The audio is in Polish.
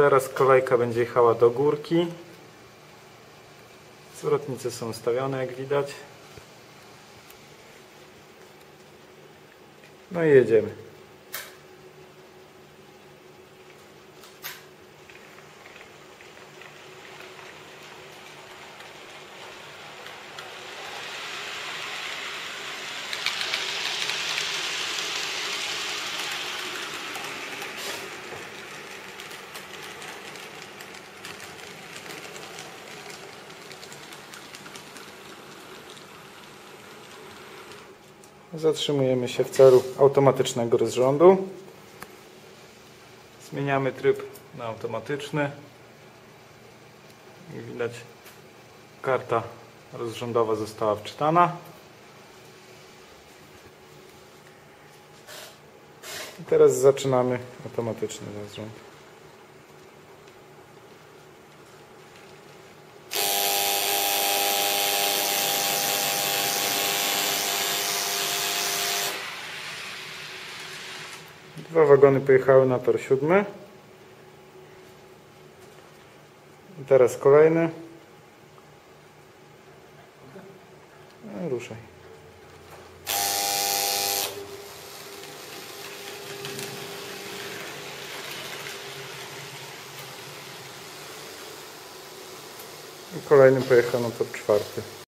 Teraz kolejka będzie jechała do górki. Zwrotnice są ustawione, jak widać. No i jedziemy. Zatrzymujemy się w celu automatycznego rozrządu. Zmieniamy tryb na automatyczny. Jak widać karta rozrządowa została wczytana. I teraz zaczynamy automatyczny rozrząd. Dwa wagony pojechały na tor siódmy. I teraz kolejny. No, ruszaj. I kolejny pojechał na tor czwarty.